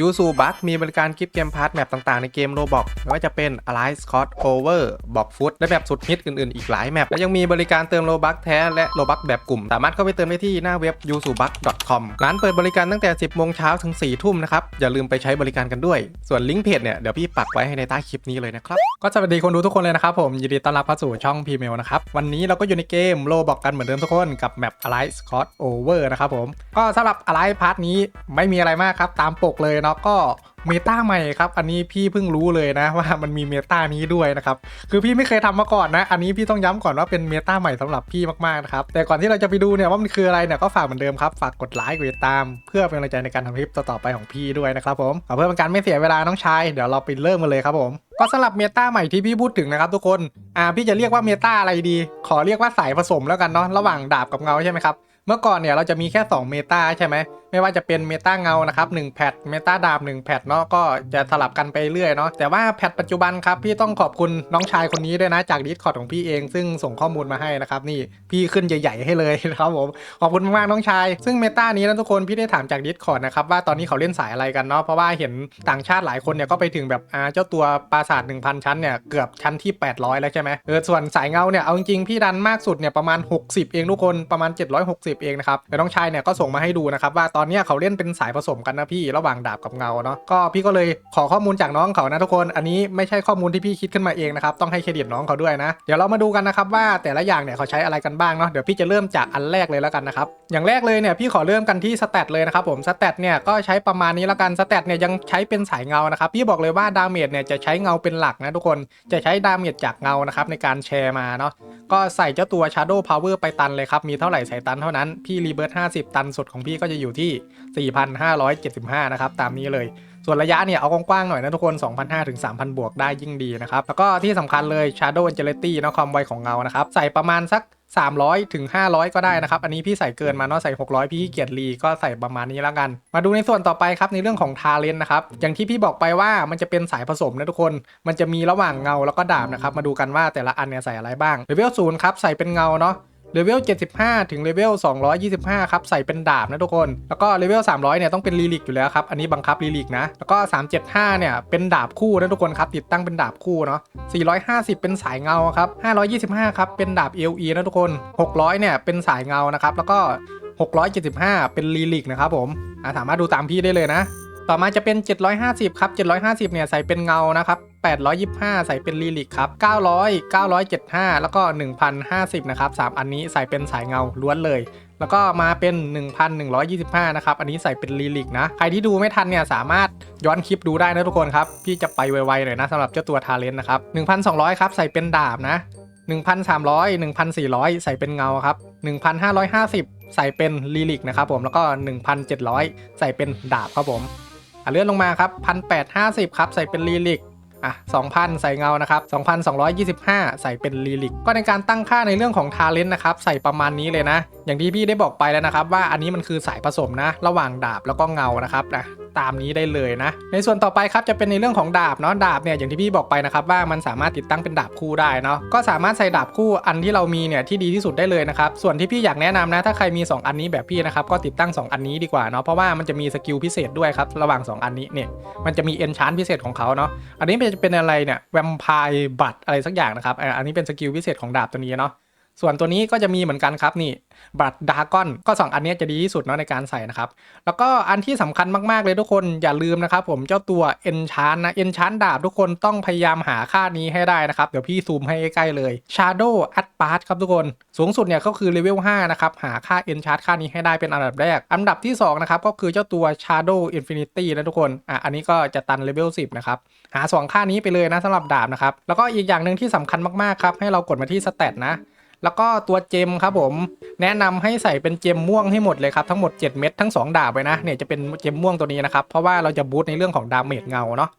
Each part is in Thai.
ยูซูบัคมีบริการกิฟต์เกมพาร์ทแมปต่างๆในเกมโรบอกไม่ว่าจะเป็น Alliance Scott Over บอกฟุตและแบบสุดฮิตอื่นๆ อีกหลายแมปและยังมีบริการเติมโลบัคแท้และโลบัคแบบกลุ่ม สามารถเข้าไปเติมได้ที่หน้าเว็บ y u s u b u c c o m ร้านเปิดบริการตั้งแต่ 10โมงเช้าถึง 4 ทุ่มนะครับ อย่าลืมไปใช้บริการกันด้วย ส่วนลิงก์เพจเนี่ย เดี๋ยวพี่ปักไว้ให้ในใต้คลิปนี้เลยนะครับ ก็สวัสดีคนดูทุกคนเลยนะครับผมยินดีต้อนรับเข้าสู่ช่องพีเมลนะครับวันนี้เราก็อยู่ในเกมโลบอกกันเหมือนเดิมทุกคนกับแมป Alice c o t Over นะครับผมก็สำหรับ Alice พาร์ทนี้ไม่มีอะไรมากครับตามปกเลยเนาะก็เมตาใหม่ครับ อันนี้พี่เพิ่งรู้เลยนะว่ามันมีเมตานี้ด้วยนะครับ คือพี่ไม่เคยทำมาก่อนนะ อันนี้พี่ต้องย้ำก่อนว่าเป็นเมตาใหม่สำหรับพี่มากๆนะครับ แต่ก่อนที่เราจะไปดูเนี่ยว่ามันคืออะไรเนี่ยก็ฝากเหมือนเดิมครับ ฝากกดไลค์กดติดตาม เพื่อเป็นกำลังใจในการทำคลิปต่อๆไปของพี่ด้วยนะครับผมเอาเพื่อเป็นการไม่เสียเวลาน้องชายเดี๋ยวเราไปเริ่มกันเลยครับผมก็สำหรับเมตาใหม่ที่พี่พูดถึงนะครับทุกคนอ่าพี่จะเรียกว่าเมตาอะไรดี ขอเรียกว่าสายผสมแล้วกันเนาะระหว่างดาบกับเงาใช่ไหมครับ เมื่อก่อนเนี่ยเราจะมีแค่ 2 เมตาใช่ไหมไม่ว่าจะเป็นเมตาเงานะครับ1แพทเมตาดาบ1แพทเนาะก็จะสลับกันไปเรื่อยเนาะแต่ว่าแพทปัจจุบันครับพี่ต้องขอบคุณน้องชายคนนี้ด้วยนะจากดิสคอร์ดของพี่เองซึ่งส่งข้อมูลมาให้นะครับนี่พี่ขึ้นใหญ่ๆให้เลยนะครับผมขอบคุณมากๆน้องชาย ซึ่งเมตานี้นะทุกคนพี่ได้ถามจากดิสคอร์ดนะครับว่าตอนนี้เขาเล่นสายอะไรกันเนาะเพราะว่าเห็นต่างชาติหลายคนเนี่ยก็ไปถึงแบบอ่าเจ้าตัวปราสาท1,000 ชั้นเนี่ยเกือบชั้นที่ 800 แล้วใช่ไหมเออส่วนสายเงาเนี่ยเอาจริงๆพี่ดันมากสุดเนี่ยประมาณ 60 เองทุกคนประมาณ 760เองนะครับแต่น้องชายเนี่ยก็ส่งมาให้ดูนะครับว่าตอนนี้เขาเล่นเป็นสายผสมกันนะพี่ระหว่างดาบกับเงาเนาะก็พี่ก็เลยขอข้อมูลจากน้องเขานะทุกคนอันนี้ไม่ใช่ข้อมูลที่พี่คิดขึ้นมาเองนะครับต้องให้เครดิตน้องเขาด้วยนะเดี๋ยวเรามาดูกันนะครับว่าแต่ละอย่างเนี่ยเขาใช้อะไรกันบ้างเนาะเดี๋ยวพี่จะเริ่มจากอันแรกเลยแล้วกันนะครับอย่างแรกเลยเนี่ยพี่ขอเริ่มกันที่สแตทเลยนะครับผมสแตทเนี่ยก็ใช้ประมาณนี้แล้วกันสแตทเนี่ยยังใช้เป็นสายเงานะครับพี่บอกเลยว่าดาเมจเนี่ยจะใช้เงาเป็นหลักนะทุกคนจะใช้ดาเมจจากเงานะครับในการแชร์มาเนาะก็ใส่เจ้าตัว Shadow Power ไปตันเลยครับมีเท่าไหร่ใส่ตันเท่านั้นพี่รีเบิร์ต50 ตันสุดของพี่ก็จะอยู่ที่ 4,575 นะครับ ตามนี้เลย ส่วนระยะเนี่ย เอากว้างๆหน่อยนะทุกคน 2,500 ถึง 3,000 บวกได้ยิ่งดีนะครับ แล้วก็ที่สำคัญเลย Shadow Agility นะความไวของเงานะครับ ใส่ประมาณสัก300ถึง500 ก็ได้นะครับ อันนี้พี่ใส่เกินมาเนาะใส่ 600 พี่เกียจรีก็ใส่ประมาณนี้แล้วกัน มาดูในส่วนต่อไปครับในเรื่องของทาเลนนะครับ อย่างที่พี่บอกไปว่ามันจะเป็นสายผสมนะทุกคน มันจะมีระหว่างเงาแล้วก็ดาบนะครับ มาดูกันว่าแต่ละอันเนี่ยใส่อะไรบ้างเลเวลศูนย์ครับใส่เป็นเงาเนาะ เลเวล 75 ถึงเลเวล 225 ครับ ใส่เป็นดาบนะทุกคน แล้วก็เลเวล 300 เนี่ยต้องเป็นลีลิกอยู่แล้วครับ อันนี้บังคับลีลิกนะ แล้วก็ 375 เนี่ยเป็นดาบคู่นะทุกคนครับ ติดตั้งเป็นดาบคู่เนาะ 450 เป็นสายเงาครับ 525 ครับ เป็นดาบ LE นะทุกคน 600 เนี่ยเป็นสายเงานะครับ แล้วก็ 675 เป็นลีลิกนะครับผมอะสามารถดูตามพี่ได้เลยนะ ต่อมาจะเป็น 750 ครับ 750 เนี่ยใส่เป็นเงานะครับ 825 ใส่เป็นลีลิกครับ 900 975 แล้วก็ 1050 นะครับ 3 อันนี้ใส่เป็นสายเงาล้วนเลย แล้วก็มาเป็น 1125 นะครับ อันนี้ใส่เป็นลีลิกนะ ใครที่ดูไม่ทันเนี่ยสามารถย้อนคลิปดูได้นะทุกคนครับ พี่จะไปไวๆหน่อยนะสำหรับเจ้าตัวทาเลนต์นะครับ 1,200 ครับ ใส่เป็นดาบนะ 1,300 1,400 ใส่เป็นเงาครับ 1,550 ใส่เป็นลีลิกนะครับผม แล้วก็ 1,700 ใส่เป็นดาบครับผมเลื่อนลงมาครับ1,850 ครับ ใส่เป็นลีลิก อะ2,000 ใส่เงานะครับ2,225 ใส่เป็นลีลิกก็ในการตั้งค่าในเรื่องของทาเลนต์นะครับใส่ประมาณนี้เลยนะ อย่างที่พี่ได้บอกไปแล้วนะครับ ว่าอันนี้มันคือสายผสมนะ ระหว่างดาบแล้วก็เงานะครับนะ ตามนี้ได้เลยนะ ในส่วนต่อไปครับจะเป็นในเรื่องของดาบเนาะดาบเนี่ยอย่างที่พี่บอกไปนะครับว่ามันสามารถติดตั้งเป็นดาบคู่ได้เนาะก็สามารถใส่ดาบคู่อันที่เรามีเนี่ยที่ดีที่สุดได้เลยนะครับส่วนที่พี่อยากแนะนำนะถ้าใครมี 2 อันนี้แบบพี่นะครับก็ติดตั้ง 2 อันนี้ดีกว่าเนาะเพราะว่ามันจะมีสกิลพิเศษด้วยครับระหว่าง 2 อันนี้เนี่ยมันจะมีเอนชานพิเศษของเขาเนาะอันนี้จะเป็นอะไรเนี่ยแวมไพร์บัตอะไรสักอย่างนะครับอันนี้เป็นสกิลพิเศษของดาบตัวนี้เนาะ ส่วนตัวนี้ก็จะมีเหมือนกันครับนี่บัตรดากอนก็ 2 อันนี้จะดีที่สุดเนาะในการใส่นะครับ แล้วก็อันที่สำคัญมากๆเลยทุกคนอย่าลืมนะครับผมเจ้าตัว enchan นะ enchan ดาบทุกคนต้องพยายามหาค่านี้ให้ได้นะครับ เดี๋ยวพี่ซูมให้ใกล้เลย Shadow a d p a s ครับทุกคน สูงสุดเนี่ยก็คือเลเวล5นะครับหาค่า enchan ค่านี้ให้ได้เป็นอันดับแรก อันดับที่2นะครับก็คือเจ้าตัว Shadow Infinity นะทุกคนอะอันนี้ก็จะตันเลเวล10นะครับหา 2 ค่านี้ไปเลยนะสำหรับดาบนะครับแล้วก็อีกอย่างหนึ่งที่สำคัญมากๆครับให้เรากดมาที่สเตตนะ แล้วก็ตัวเจมครับผมแนะนำให้ใส่เป็นเจมม่วงให้หมดเลยครับทั้งหมด 7 เม็ดทั้ง 2 ดาบเลยนะเนี่ยจะเป็นเจมม่วงตัวนี้นะครับเพราะว่าเราจะบูตในเรื่องของดาเมจเงาเนาะ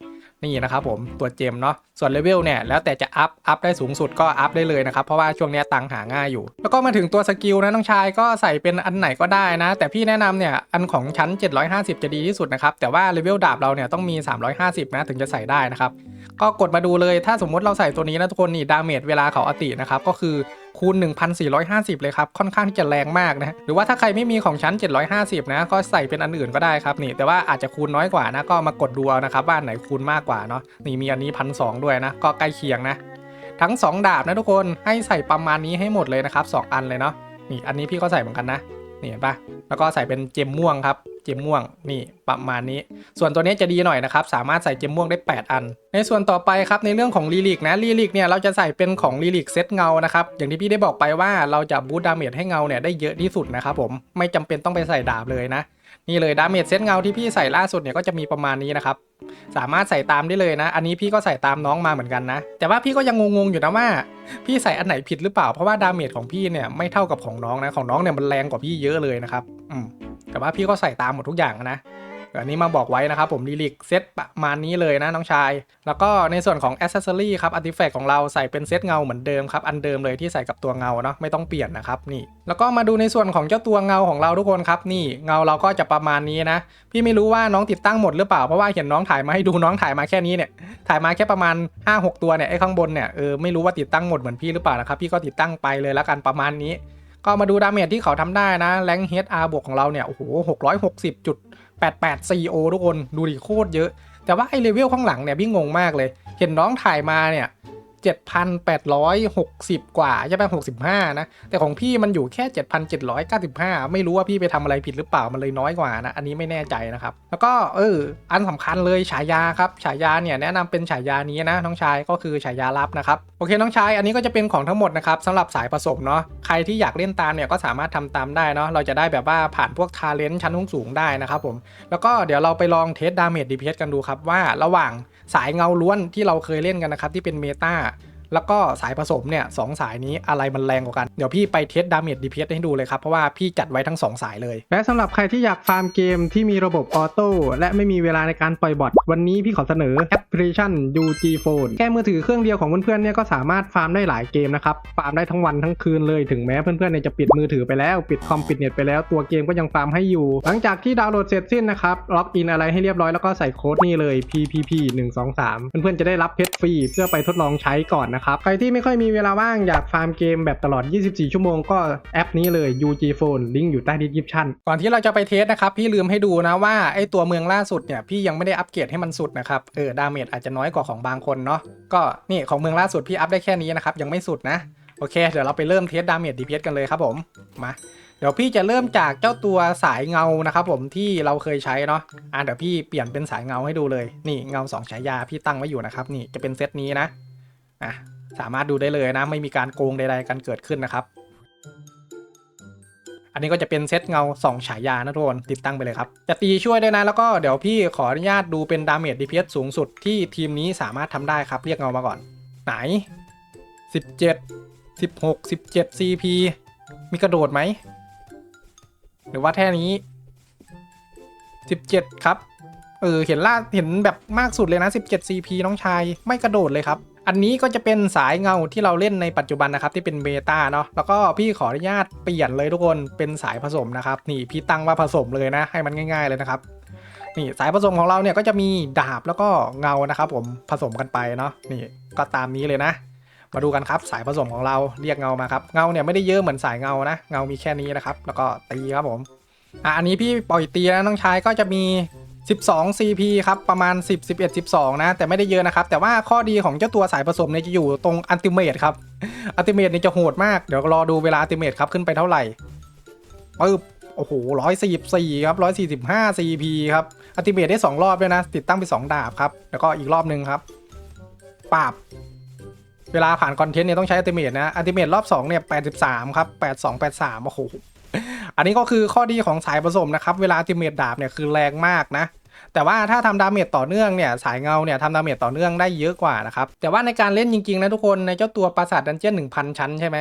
นี่นะครับผมตัวเจมเนาะส่วนเลเวลเนี่ยแล้วแต่จะอัพอัพได้สูงสุดก็อัพได้เลยนะครับเพราะว่าช่วงนี้ตังหาง่ายอยู่ แล้วก็มาถึงตัวสกิลนะน้องชายก็ใส่เป็นอันไหนก็ได้นะ แต่พี่แนะนำเนี่ยอันของชั้น 750 จะดีที่สุดนะครับแต่ว่าเลเวลดาบเราเนี่ยต้องมี 350 นะถึงจะใส่ได้นะครับก็กดมาดูเลยถ้าสมมติเราใส่ตัวนี้นะทุกคนนี่ดาเมจเวลาเขาอตินะครับก็คือ คูณ 1450 เลยครับ ค่อนข้างที่จะแรงมากนะหรือว่าถ้าใครไม่มีของชั้น 750 นะก็ใส่เป็นอันอื่นก็ได้ครับนี่แต่ว่าอาจจะคูณน้อยกว่านะก็มากดดูเอานะครับว่าอันไหนคูณมากกว่าเนาะนี่มีอันนี้พันสด้วยนะก็ใกล้เคียงนะทั้ง 2 ดาบนะทุกคนให้ใส่ประมาณนี้ให้หมดเลยนะครับ2อันเลยเนาะนี่อันนี้พี่ก็ใส่เหมือนกันนะนี่เห็นปะแล้วก็ใส่เป็นเจมม่วงครับ เจมม่วงนี่ประมาณนี้ ส่วนตัวนี้จะดีหน่อยนะครับ สามารถใส่เจมม่วงได้ 8 อัน ในส่วนต่อไปครับในเรื่องของลีลิกนะลีลิกเนี่ยเราจะใส่เป็นของลีลิกเซตเงานะครับอย่างที่พี่ได้บอกไปว่าเราจะบูตดาเมจให้เงาเนี่ยได้เยอะที่สุดนะครับผมไม่จำเป็นต้องไปใส่ดาบเลยนะนี่เลยดาเมจเซตเงาที่พี่ใส่ล่าสุดเนี่ยก็จะมีประมาณนี้นะครับสามารถใส่ตามได้เลยนะ อันนี้พี่ก็ใส่ตามน้องมาเหมือนกันนะ แต่ว่าพี่ก็ยังงงๆอยู่นะว่า พี่ใส่อันไหนผิดหรือเปล่าเพราะว่าดาเมจของพี่เนี่ยไม่เท่ากับของน้องนะของน้องเนี่ยมันแรงกว่าพี่เยอะเลยนะครับอืม แต่ว่าพี่ก็ใส่ตามหมดทุกอย่างนะอันนี้มาบอกไว้นะครับผมลีลิกเซตประมาณนี้เลยนะน้องชาย แล้วก็ในส่วนของอ c e s s o r y ครับอาร์ติแฟกของเราใส่เป็นเซตเงาเหมือนเดิมครับ อันเดิมเลยที่ใส่กับตัวเงาเนาะไม่ต้องเปลี่ยนนะครับนี่ แล้วก็มาดูในส่วนของเจ้าตัวเงาของเราทุกคนครับ นี่เงาเราก็จะประมาณนี้นะ พี่ไม่รู้ว่าน้องติดตั้งหมดหรือเปล่า เพราะว่าเห็นน้องถ่ายมาให้ดูน้องถ่ายมาแค่นี้เนี่ยถ่ายมาแค่ประมาณ 5-6 ตัวเนี่ยไอ้ข้างบนเนี่ยเออไม่รู้ว่าติดตั้งหมดเหมือนพี่หรือเปล่านะครับพี่ก็ติดตั้งไปเลยแล้วกันประมาณนี้ ก็มาดูดาเมจที่เขาทำได้นะแรงเฮดอาร์บวกของเราเนี่ย โอ้โหหกร้อยหกสิบจุดแปดแปดซีโอทุกคน ดูดิโคตรเยอะ แต่ว่าไอเลเวลข้างหลังเนี่ยพี่งงมากเลย เห็นน้องถ่ายมาเนี่ย 7,860 กว่าใช่ไหม65 นะ แต่ของพี่มันอยู่แค่ 7,795 ไม่รู้ว่าพี่ไปทำอะไรผิดหรือเปล่ามันเลยน้อยกว่านะ อันนี้ไม่แน่ใจนะครับ แล้วก็เอออันสำคัญเลยฉายาครับฉายาเนี่ยแนะนำเป็นฉายานี้นะน้องชายก็คือฉายาลับนะครับโอเคน้องชายอันนี้ก็จะเป็นของทั้งหมดนะครับสำหรับสายผสมเนาะใครที่อยากเล่นตามเนี่ยก็สามารถทำตามได้เนาะเราจะได้แบบว่าผ่านพวกทาเลนต์ชั้นสูงได้นะครับผมแล้วก็เดี๋ยวเราไปลองเทสดาเมจ DPS กันดูครับว่าระหว่าง สายเงาล้วนที่เราเคยเล่นกันนะครับที่เป็นเมตา แล้วก็สายผสมเนี่ยสองสายนี้อะไรมันแรงกว่ากัน เดี๋ยวพี่ไปเทสดาเมจ DPS ให้ดูเลยครับ เพราะว่าพี่จัดไว้ทั้ง 2 สายเลย และสำหรับใครที่อยากฟาร์มเกมที่มีระบบออโต้และไม่มีเวลาในการปล่อยบอทวันนี้พี่ขอเสนอแอปพลิเคชัน UG Phone แค่มือถือเครื่องเดียวของเพื่อนๆเนี่ยก็สามารถฟาร์มได้หลายเกมนะครับฟาร์มได้ทั้งวันทั้งคืนเลยถึงแม้เพื่อนๆเนี่ยจะปิดมือถือไปแล้วปิดคอมปิดเน็ตไปแล้วตัวเกมก็ยังฟาร์มให้อยู่ หลังจากที่ดาวน์โหลดเสร็จสิ้นนะครับล็อกอินอะไรให้เรียบร้อยแล้วก็ใส่โค้ดนี่เลย PPP 1 2 3เพื่อนๆจะได้รับเพชรฟรีเพื่อไปทดลองใช้ก่อนนะครับ ใครที่ไม่ค่อยมีเวลาว่างอยากฟาร์มเกมแบบตลอด 24 ชั่วโมงก็แอปนี้เลย UG Phone ลิงก์อยู่ใต้ดีสคริปชั่นก่อนที่เราจะไปเทสนะครับ พี่ลืมให้ดูนะว่าไอตัวเมืองล่าสุดเนี่ยพี่ยังไม่ได้อัปเกรดให้มันสุดนะครับเออดาเมจอาจจะน้อยกว่าของบางคนเนาะก็นี่ของเมืองล่าสุดพี่อัพได้แค่นี้นะครับยังไม่สุดนะโอเค เดี๋ยวเราไปเริ่มเทสดาเมจ DPS กันเลยครับผมมาเดี๋ยวพี่จะเริ่มจากเจ้าตัวสายเงานะครับผมที่เราเคยใช้เนาะอะเดี๋ยวพี่เปลี่ยนเป็นสายเงาให้ดูเลย นี่เงาสองฉายาพี่ตั้งไว้อยู่นะครับนี่จะเป็นเซตนี้นะ อะสามารถดูได้เลยนะ ไม่มีการโกงใดๆกันเกิดขึ้นนะครับ อันนี้ก็จะเป็นเซตเงาสองฉายานะทุกคนติดตั้งไปเลยครับ จะตีช่วยด้วยนะ แล้วก็เดี๋ยวพี่ขออนุญาตดูเป็นดาเมจ DPS สูงสุดที่ทีมนี้สามารถทำได้ครับ เรียกเงามาก่อน ไหน 17 16 17 CP มีกระโดดไหม หรือว่าแค่นี้ 17 ครับ เออ เห็นล่าเห็นแบบมากสุดเลยนะ 17 CP น้องชาย ไม่กระโดดเลยครับ อันนี้ก็จะเป็นสายเงาที่เราเล่นในปัจจุบันนะครับที่เป็นเบต้าเนาะแล้วก็พี่ขออนุญาตเปลี่ยนเลยทุกคนเป็นสายผสมนะครับนี่พี่ตั้งว่าผสมเลยนะ ให้มันง่าย ๆเลยนะครับนี่สายผสมของเราเนี่ยก็จะมีดาบแล้วก็เงานะครับผมผสมกันไปเนาะนี่ก็ตามนี้เลยนะ มาดูกันครับสายผสมของเราเรียกเงามาครับเงาเนี่ยไม่ได้เยอะเหมือนสายเงานะเงามีแค่นี้นะครับ แล้วก็ตีครับผมอะอันนี้พี่ปล่อยตีนะน้องชายก็จะมี 12 CP ครับประมาณ 10 11 12 นะ แต่ไม่ได้เยอะนะครับ แต่ว่าข้อดีของเจ้าตัวสายผสมเนี่ยจะอยู่ตรงอันติเมตครับอันติเมตเนี่ยจะโหดมากเดี๋ยวรอดูเวลาอันติเมตครับขึ้นไปเท่าไหร่ปึ๊บโอ้โห144ครับ145 CP ครับ อันติเมตได้2รอบด้วยนะ ติดตั้งไป2ดาบครับ แล้วก็อีกรอบหนึ่งครับ ปราบ เวลาผ่านคอนเทนต์เนี่ยต้องใช้อัลติเมทนะ อัลติเมทรอบ2เนี่ย83ครับ82 83โอ้โห อันนี้ก็คือข้อดีของสายผสมนะครับ เวลาติเมทดาบเนี่ยคือแรงมากนะ แต่ว่าถ้าทำดาเมจต่อเนื่องเนี่ยสายเงาเนี่ยทำดาเมจต่อเนื่องได้เยอะกว่านะครับ แต่ว่าในการเล่นจริงๆนะทุกคนในเจ้าตัวปราสาทดันเจี้ยน1,000 ชั้นใช่ไหม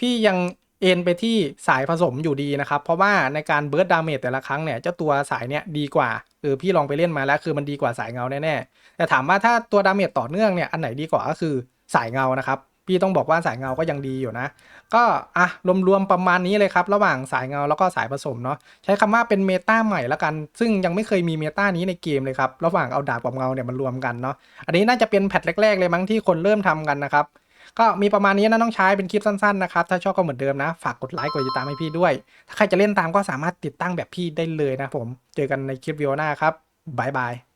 พี่ยังเอ็นไปที่สายผสมอยู่ดีนะครับ เพราะว่าในการเบิร์ดดาเมจแต่ละครั้งเนี่ยเจ้าตัวสายเนี้ยดีกว่าเออพี่ลองไปเล่นมาแล้วคือมันดีกว่าสายเงาแน่ๆแต่ถามว่าถ้าตัวดาเมจต่อเนื่องเนี่ยอันไหนดีกว่าก็คือสายเงานะครับ พี่ต้องบอกว่าสายเงาก็ยังดีอยู่นะ ก็อะรวมๆประมาณนี้เลยครับ ระหว่างสายเงาแล้วก็สายผสมเนาะใช้คำว่าเป็นเมตาใหม่แล้วกัน ซึ่งยังไม่เคยมีเมตานี้ในเกมเลยครับ ระหว่างเอาดาบกับเงาเนี่ยมันรวมกันเนาะอันนี้น่าจะเป็นแพทแรกๆเลยมั้งที่คนเริ่มทำกันนะครับก็มีประมาณนี้นะน้องชายเป็นคลิปสั้นๆนะครับ ถ้าชอบก็เหมือนเดิมนะ ฝากกดไลค์กดติดตามให้พี่ด้วย ถ้าใครจะเล่นตามก็สามารถติดตั้งแบบพี่ได้เลยนะผม เจอกันในคลิปวิดีโอหน้าครับบายบาย